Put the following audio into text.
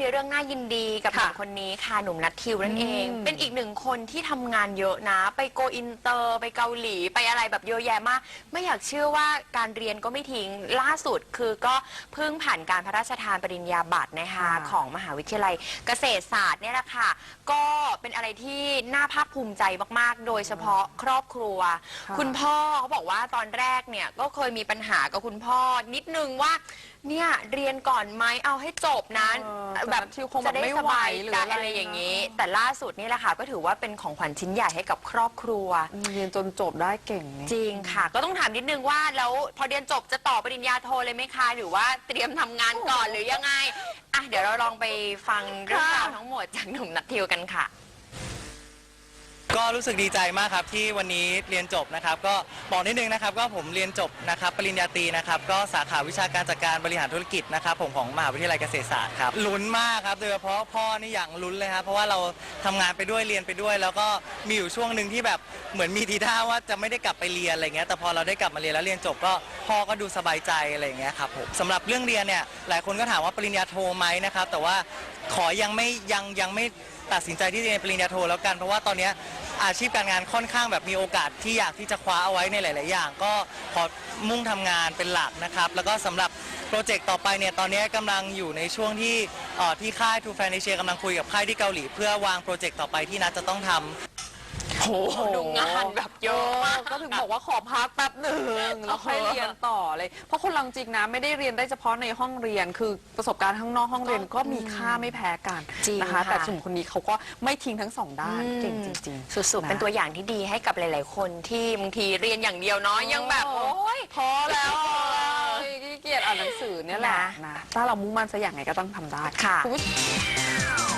มีเรื่องน่ายินดีกับหค่ะนุ่มคนนี้ค่ะหนุ่มนัททิวนั่นเองอืมเป็นอีกหนึ่งคนที่ทำงานเยอะนะ ไปโกอินเตอร์ ไปเกาหลีไปอะไรแบบเยอะแยะมาก ไม่อยากเชื่อว่าการเรียนก็ไม่ทิ้งล่าสุดคือก็เพิ่งผ่านการพระราชทานปริญญาบัตรนะคะค่ะ ของมหาวิทยาลัยเกษตรศาสตร์เนี่ยแหละค่ะ ก็เป็นอะไรที่น่าภาคภูมิใจมากๆ โดยเฉพาะครอบครัว ค่ะคุณพ่อเขาบอกว่าตอนแรกเนี่ยก็เคยมีปัญหากับคุณพ่อนิดนึงว่าเนี่ยเรียนก่อนไหมเอาให้จบนะเออแบบแต่ทิวคงแบบจะได้ไม่สไหวบายหรือใจอะไรอะไรอย่างนี้เนอะแต่ล่าสุดนี่แหละค่ะ ก็ถือว่าเป็นของขวัญชิ้นใหญ่ให้กับครอบครัวเรียนจนจบได้เก่งเนี่ยจริงค่ะ ก็ต้องถามนิดนึงว่าแล้วพอเรียนจบจะต่อปริญญาโทเลยไหมคะหรือว่าเตรียมทำงานก่อนหรือยังไงอะเดี๋ยวเราลองไปฟังเรื่องราวทั้งหมดจากหนุ่มนัททิวกันค่ะ ก็รู้สึกดีใจมากครับที่วันนี้เรียนจบนะครับ ก็บอกนิดนึงนะครับก็ผมเรียนจบนะครับปริญญาตรีนะครับ ก็สาขาวิชาการจัดการบริหารธุรกิจนะครับผมของมหาวิทยาลัยเกษตรศาสตร์ครับลุ้นมากครับโดยเฉพาะพ่อนี่อย่างลุ้นเลยครับเพราะว่าเราทำงานไปด้วยเรียนไปด้วย แล้วก็มีอยู่ช่วงหนึ่งที่แบบเหมือนมีทีท่าว่าจะไม่ได้กลับไปเรียนอะไรเงี้ยแต่พอเราได้กลับมาเรียนแล้วเรียนจบก็พ่อก็ดูสบายใจอะไรเงี้ยครับผมสำหรับเรื่องเรียนเนี่ยหลายคนก็ถามว่าปริญญาโทไหมนะครับแต่ว่าขอยังไม่ยังยังไม่ตัดสินใจที่จะเรียนปริญญาโทแล้วกันเพราะว่าตอนเนี้ย อาชีพการงานค่อนข้างแบบมีโอกาสที่อยากที่จะคว้าเอาไว้ในหลาย ๆ อย่าง ก็ขอมุ่งทำงานเป็นหลักนะครับ แล้วก็สำหรับโปรเจกต์ต่อไปเนี่ยตอนนี้กำลังอยู่ในช่วงที่เอ่อที่ค่ายทูแฟนเอเชียกำลังคุยกับค่ายที่เกาหลี เพื่อวางโปรเจกต์ต่อไปที่นัดจะต้องทำโอ้โหดูงาน ถึงบอกว่าขอพักแป๊บหนึ่งแล้วค่อยเรียนต่อเลย เพราะคนเราจริงนะไม่ได้เรียนได้เฉพาะในห้องเรียน คือประสบการณ์ข้างนอกห้องเรียนก็มีค่าไม่แพ้กันจริงนะคะ ค่ะ แต่กลุ่มคนนี้เขาก็ไม่ทิ้งทั้งสองด้านเก่งจริงสุดๆ เป็นตัวอย่างที่ดีให้กับหลาย ๆ คนที่บางทีเรียนอย่างเดียวเนาะยังแบบโอ้ย พอแล้วพอแล้วขี้เกียจอ่านหนังสือเนี่ยแหละนะนะถ้าเรามุ่งมั่นสักอย่างไงก็ต้องทำได้ค่ะณผู้ชม